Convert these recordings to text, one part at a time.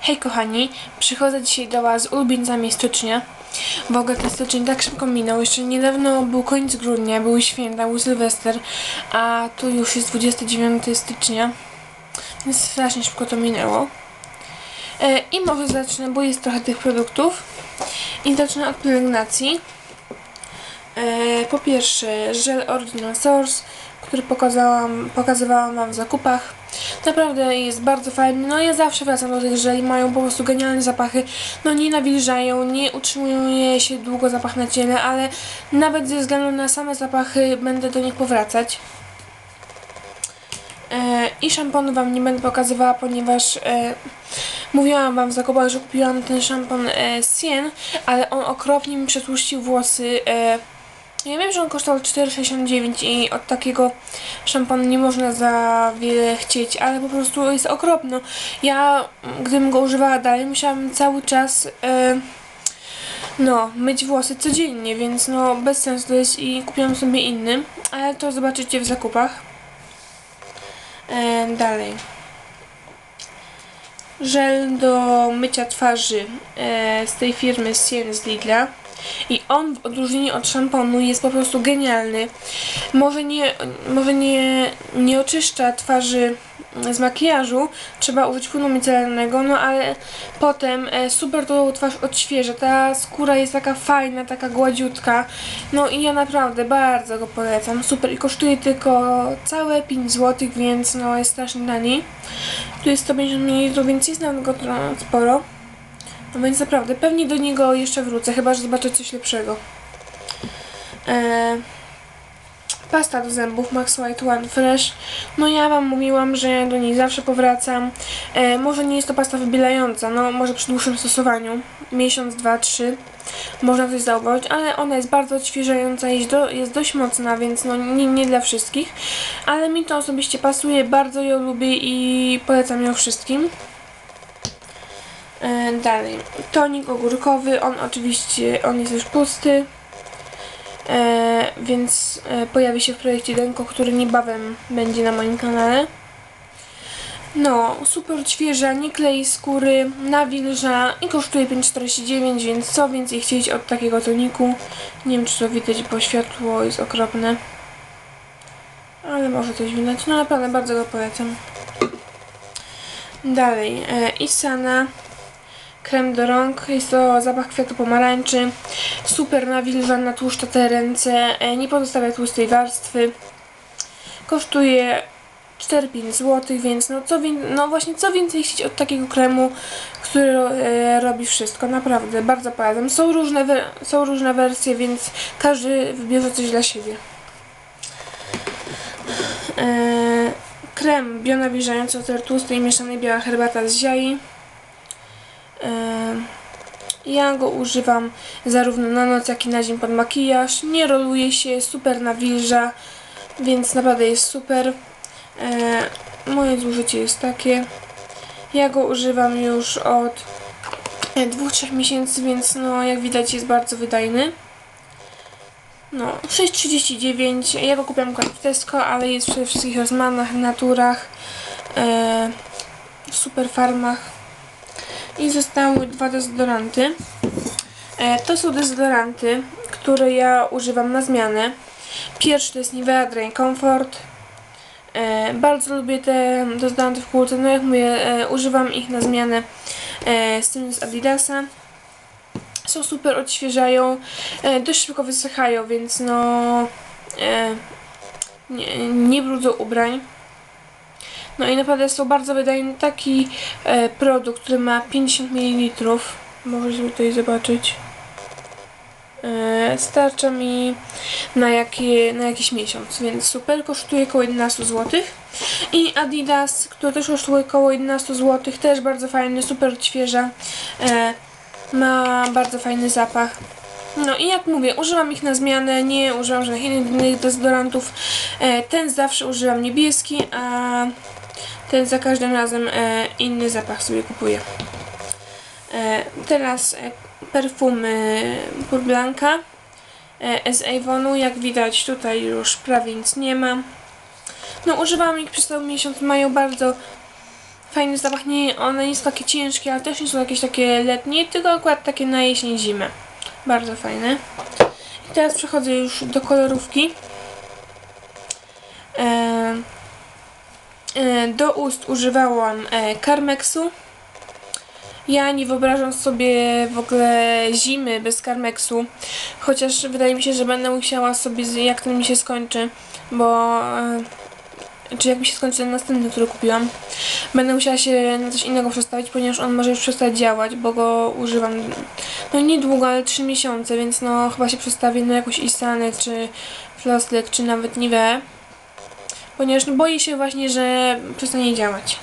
Hej kochani, przychodzę dzisiaj do Was z ulubieńcami stycznia. W ogóle ten styczeń tak szybko minął. Jeszcze niedawno był koniec grudnia, były święta, był Sylwester, a tu już jest 29 stycznia. Więc strasznie szybko to minęło. E, I może zacznę, bo jest trochę tych produktów. I zacznę od pielęgnacji. E, po pierwsze, żel Original Source, który pokazałam, pokazywałam Wam w zakupach. Naprawdę jest bardzo fajny. No ja zawsze wracam do tych żeli, mają po prostu genialne zapachy. No nie nawilżają, nie utrzymują się długo zapach na ciele, ale nawet ze względu na same zapachy będę do nich powracać. E, I szamponu Wam nie będę pokazywała, ponieważ e, mówiłam Wam w zakupach, że kupiłam ten szampon e, Sien, ale on okropnie mi przetłuścił włosy. E, ja wiem, że on kosztował 4,69 i od takiego szamponu nie można za wiele chcieć, ale po prostu jest okropno. Ja, gdybym go używała dalej, musiałabym cały czas e, no, myć włosy codziennie, więc no bez sensu to jest i kupiłam sobie inny, ale to zobaczycie w zakupach. E, dalej. Żel do mycia twarzy e, z tej firmy Sien z Lidla. I on w odróżnieniu od szamponu jest po prostu genialny. Może nie, może nie, nie oczyszcza twarzy z makijażu, trzeba użyć płynu micelarnego, no ale potem e, super tą twarz odświeża. Ta skóra jest taka fajna, taka gładziutka. No i ja naprawdę bardzo go polecam. Super i kosztuje tylko całe 5 zł, więc no jest strasznie tani. Tu jest 150 ml, więc jest nawet go sporo. No więc naprawdę, pewnie do niego jeszcze wrócę, chyba że zobaczę coś lepszego. Eee, pasta do zębów Max White One Fresh. No ja Wam mówiłam, że do niej zawsze powracam. E, może nie jest to pasta wybielająca, no może przy dłuższym stosowaniu. Miesiąc, dwa, trzy. Można coś zauważyć, ale ona jest bardzo odświeżająca, jest, do, jest dość mocna, więc no nie, nie dla wszystkich. Ale mi to osobiście pasuje, bardzo ją lubię i polecam ją wszystkim. E, dalej, tonik ogórkowy, on oczywiście, on jest już pusty, e, więc e, pojawi się w projekcie Denko, który niebawem będzie na moim kanale. No, super odświeża, nie klei skóry, nawilża i kosztuje 5,49, więc co więcej chcieć od takiego toniku. Nie wiem, czy to widać, bo światło jest okropne. Ale może coś widać. No naprawdę bardzo go polecam. Dalej, e, Isana krem do rąk. Jest to zapach kwiatu pomarańczy. Super nawilżana, tłuszcza te ręce. e, Nie pozostawia tłustej warstwy. Kosztuje 4-5 zł, więc no, co no właśnie co więcej chcieć od takiego kremu, który e, robi wszystko. Naprawdę, bardzo polecam. Są różne, są różne wersje, więc każdy wybierze coś dla siebie. E, krem bionawilżający od tłustej mieszanej biała herbata z ziai. Em, Ja go używam zarówno na noc, jak i na dzień pod makijaż. Nie roluje się, super nawilża, więc naprawdę jest super. E, moje zużycie jest takie. Ja go używam już od 2-3 miesięcy, więc no jak widać jest bardzo wydajny. No, 6,39. Ja go kupiłam w Tesco, ale jest we wszystkich rozmanach, naturach, e, super farmach. I zostały dwa dezodoranty. E, to są dezodoranty, które ja używam na zmianę. Pierwszy to jest Nivea Drain Comfort. E, bardzo lubię te dezodoranty w kulce. No jak mówię, e, używam ich na zmianę z tym z Adidasa. Są super, odświeżają. Dość szybko wysychają, więc no nie, nie brudzą ubrań. No i naprawdę są bardzo wydajny taki e, produkt, który ma 50 ml. Możecie tutaj zobaczyć. E, starcza mi na, jakie, na jakiś miesiąc, więc super. Kosztuje około 11 zł. I Adidas, który też kosztuje około 11 zł, też bardzo fajny, super odświeża. E, ma bardzo fajny zapach. No i jak mówię, używam ich na zmianę, nie używam żadnych innych dezodorantów. Ten zawsze używam niebieski, a ten za każdym razem e, inny zapach sobie kupuję. E, teraz e, perfumy Pur Blanca z Avonu. Jak widać tutaj już prawie nic nie ma. No używam ich przez cały miesiąc. Mają bardzo fajny zapach. Nie, one nie są takie ciężkie, ale też nie są jakieś takie letnie, tylko akurat takie na jesień, zimę. Bardzo fajne. I teraz przechodzę już do kolorówki. E, do ust używałam e, Carmexu. Ja nie wyobrażam sobie w ogóle zimy bez Carmexu. Chociaż wydaje mi się, że będę musiała sobie, jak ten mi się skończy, bo... E, czy jak mi się skończy ten następny, który kupiłam, będę musiała się na coś innego przestawić, ponieważ on może już przestać działać, bo go używam no niedługo, ale 3 miesiące, więc no chyba się przestawię na jakąś Isanę, czy Floslek, czy nawet Nivea. Ponieważ boję się właśnie, że przestanie działać.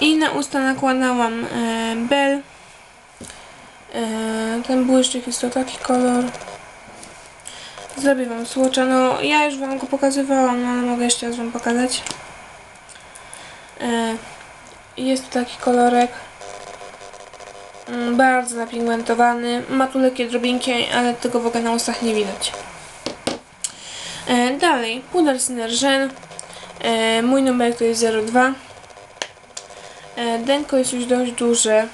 I na usta nakładałam e, Bell. E, ten błyszczyk jest to taki kolor. Zrobię wam słocza. No ja już wam go pokazywałam, no, ale mogę jeszcze raz wam pokazać. E, jest tu taki kolorek. Mm, Bardzo napigmentowany. Ma tu lekkie drobinki, ale tego w ogóle na ustach nie widać. E, dalej, puder Synergen. E, mój numer to jest 02. E, denko jest już dość duże,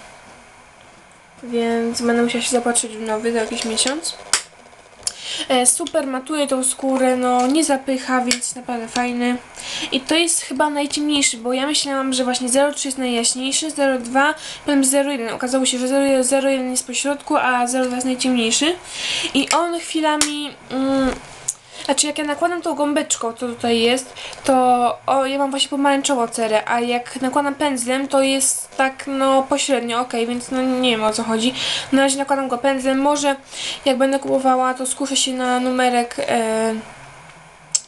więc będę musiała się zapatrzyć w nowy za jakiś miesiąc. E, super matuje tą skórę, no nie zapycha, więc naprawdę fajny. I to jest chyba najciemniejszy, bo ja myślałam, że właśnie 03 jest najjaśniejszy, 02, potem 01. Okazało się, że 01 jest po środku, a 02 jest najciemniejszy. I on chwilami... Mm, znaczy jak ja nakładam tą gąbeczką, co tutaj jest, to o, ja mam właśnie pomarańczową cerę, a jak nakładam pędzlem, to jest tak no pośrednio, ok, więc no nie wiem o co chodzi. Na razie nakładam go pędzlem, może jak będę kupowała, to skuszę się na numerek e,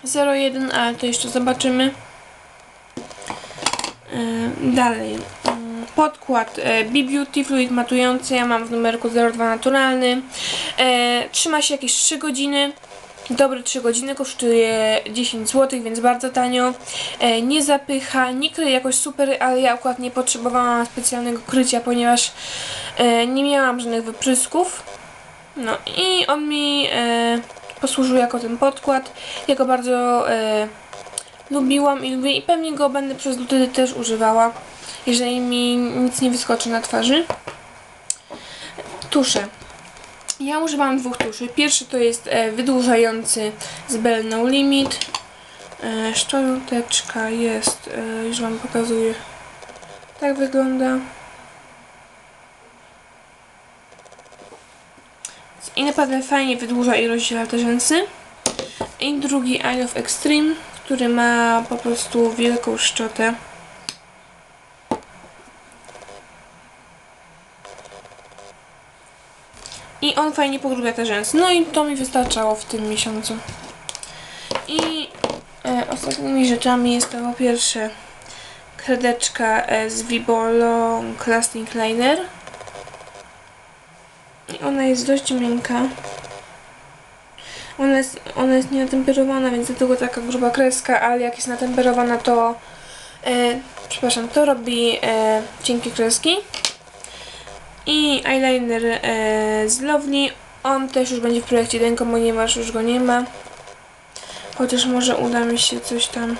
01, ale to jeszcze zobaczymy. E, dalej. Mm, Podkład e, B-Beauty Fluid matujący, ja mam w numerku 02 naturalny. E, trzyma się jakieś 3 godziny. Dobre 3 godziny, kosztuje 10 zł, więc bardzo tanio. E, nie zapycha, nie kryje jakoś super, ale ja akurat nie potrzebowałam specjalnego krycia, ponieważ e, nie miałam żadnych wyprysków. No i on mi e, posłużył jako ten podkład. Ja go bardzo lubiłam i lubię i pewnie go będę przez luty też używała, jeżeli mi nic nie wyskoczy na twarzy. Tusze. Ja używam dwóch tuszy. Pierwszy to jest e, wydłużający z Bell No Limit. E, szczoteczka jest, e, już Wam pokazuję. Tak wygląda. I naprawdę fajnie wydłuża i rozdziela te rzęsy. I drugi Eye of Extreme, który ma po prostu wielką szczotę. I on fajnie pogrubia te rzęsy. No i to mi wystarczało w tym miesiącu. I e, ostatnimi rzeczami jest to po pierwsze kredeczka e, z Vibolo Lasting Liner. I ona jest dość miękka. Ona jest, ona jest nienatemperowana, więc dlatego taka gruba kreska, ale jak jest natemperowana to e, przepraszam, to robi e, cienkie kreski. I eyeliner e, z Lovely. On też już będzie w projekcie Denko, ponieważ już go nie ma. Chociaż może uda mi się coś tam...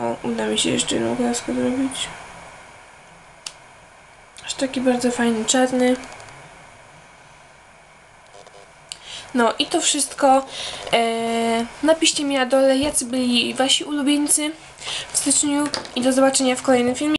O, uda mi się jeszcze jedną kreskę zrobić. Aż taki bardzo fajny, czarny. No i to wszystko. E, napiszcie mi na dole, jacy byli wasi ulubieńcy w styczniu i do zobaczenia w kolejnym filmie.